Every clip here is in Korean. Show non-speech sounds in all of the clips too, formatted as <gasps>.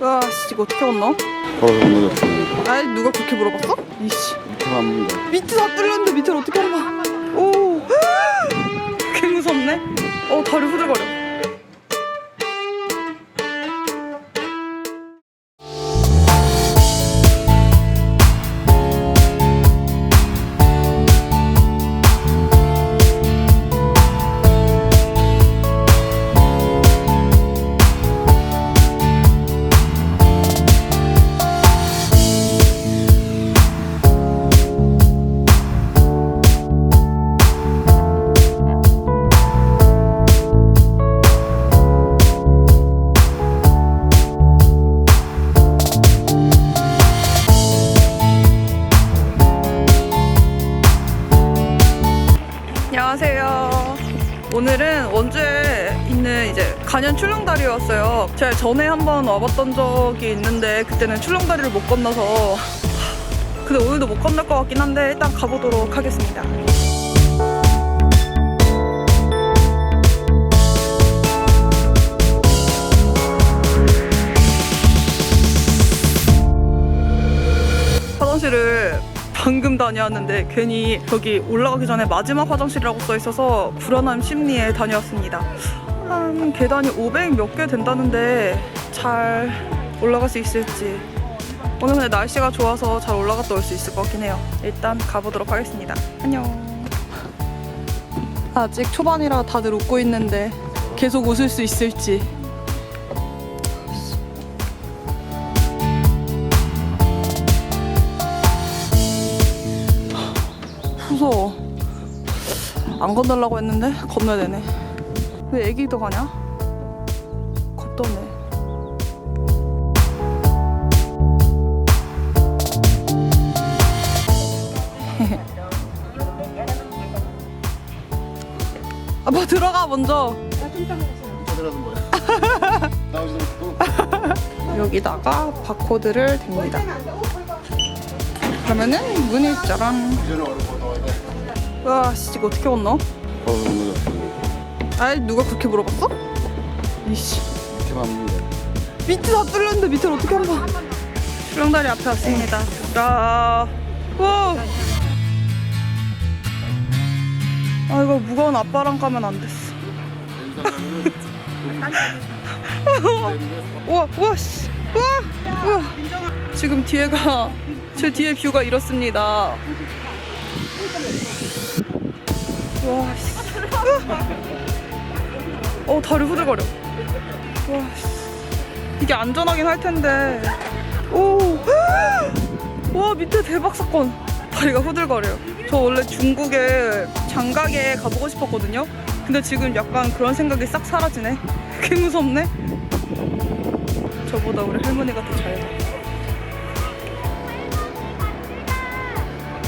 와, 씨, 이거 어떻게 건너? 걸어서 건너졌습니다. 아이, 누가 그렇게 물어봤어? 이씨. 밑에 갑니다. 밑에 다 뚫렸는데 밑에를 어떻게 올라? 오, <gasps> 개 무섭네. 어, 다리 후들거려. 간현 출렁다리에 왔어요. 제가 전에 한번 와봤던 적이 있는데 그때는 출렁다리를 못 건너서 근데 오늘도 못 건널 것 같긴 한데 일단 가보도록 하겠습니다. 화장실을 방금 다녀왔는데 괜히 여기 올라가기 전에 마지막 화장실이라고 써 있어서 불안한 심리에 다녀왔습니다. 한 계단이 500 몇 개 된다는데 잘 올라갈 수 있을지. 오늘 근데 날씨가 좋아서 잘 올라갔다 올 수 있을 것 같긴 해요. 일단 가보도록 하겠습니다. 안녕. 아직 초반이라 다들 웃고 있는데 계속 웃을 수 있을지. 무서워. 안 건너려고 했는데 건너야 되네. 왜 애기도 가냐? 겁도 없네. <laughs> 아빠 들어가 먼저. <laughs> 여기다가 바코드를 댑니다. 그러면은 문이 짜란. 와, 씨, 이거 어떻게 건너? 건너졌습니다. 아이, 누가 그렇게 물어봤어? 이씨. 밑에 갑니다. 밑에 다 뚫렸는데 밑에를 어떻게 한 번. 수령다리 앞에 왔습니다. 자, 와. 아, 이거 무거운 아빠랑 가면 안 됐어. <laughs> 우와, 우와, 씨. 우와, 우와. 지금 뒤에가, 제 뒤에 뷰가 이렇습니다. 와, 씨. 어, 다리 후들거려. 와, 씨. 이게 안전하긴 할 텐데. 오! 와, 밑에 대박 사건. 다리가 후들거려요. 저 원래 중국에 장가게 가보고 싶었거든요. 근데 지금 약간 그런 생각이 싹 사라지네. <laughs> 개 무섭네. 저보다 우리 할머니가 더잘 가.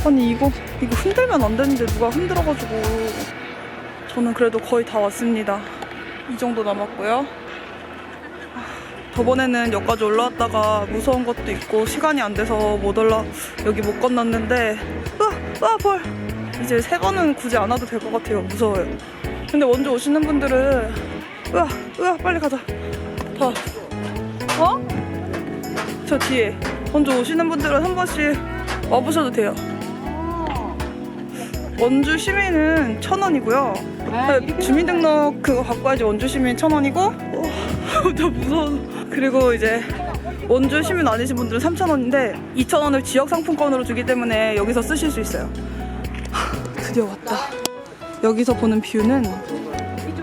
아니 이거 이거 흔들면 안 되는데 누가 흔들어가지고 저는 그래도 거의 다 왔습니다. 이 정도 남았고요. 저번에는 여기까지 올라왔다가 무서운 것도 있고 시간이 안 돼서 못 올라 여기 못 건넜는데 으아, 으아 벌 이제 세 번은 굳이 안 와도 될 것 같아요. 무서워요. 근데 먼저 오시는 분들은 으아 으아 빨리 가자. 더 어? 저 뒤에. 먼저 오시는 분들은 한 번씩 와보셔도 돼요. 원주 시민은 천 원이고요 주민등록 그거 갖고 와야지 원주 시민 천 원이고 어, 나 무서워. 그리고 이제 원주 시민 아니신 분들은 3,000원인데 2,000원을 지역 상품권으로 주기 때문에 여기서 쓰실 수 있어요. 하, <laughs> 드디어 왔다. 여기서 보는 뷰는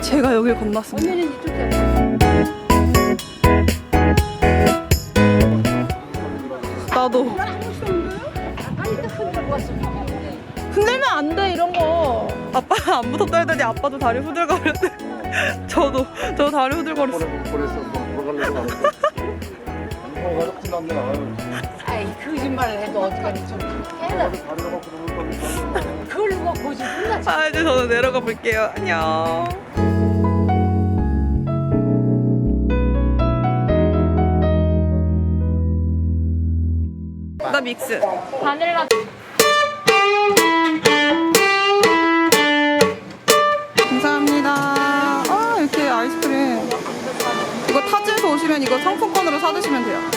제가 여길 건넜습니다. 나도. 흔들면 안 돼 이런 거. 아빠 안 무섭다 했더니 아빠도 다리 후들거렸는데 <laughs> 저도 저 다리 후들거렸어. 보냈어. 걸어가려고 하는데. 났네. 아유. 아이 거짓말을 해도 어떡하니 좀 깨라 다리가 막 그러는 거니까. 그걸 누가 거짓 끝나지 아 이제 저는 내려가 볼게요. 안녕. 나 믹스. 바닐라 사드시면 돼요.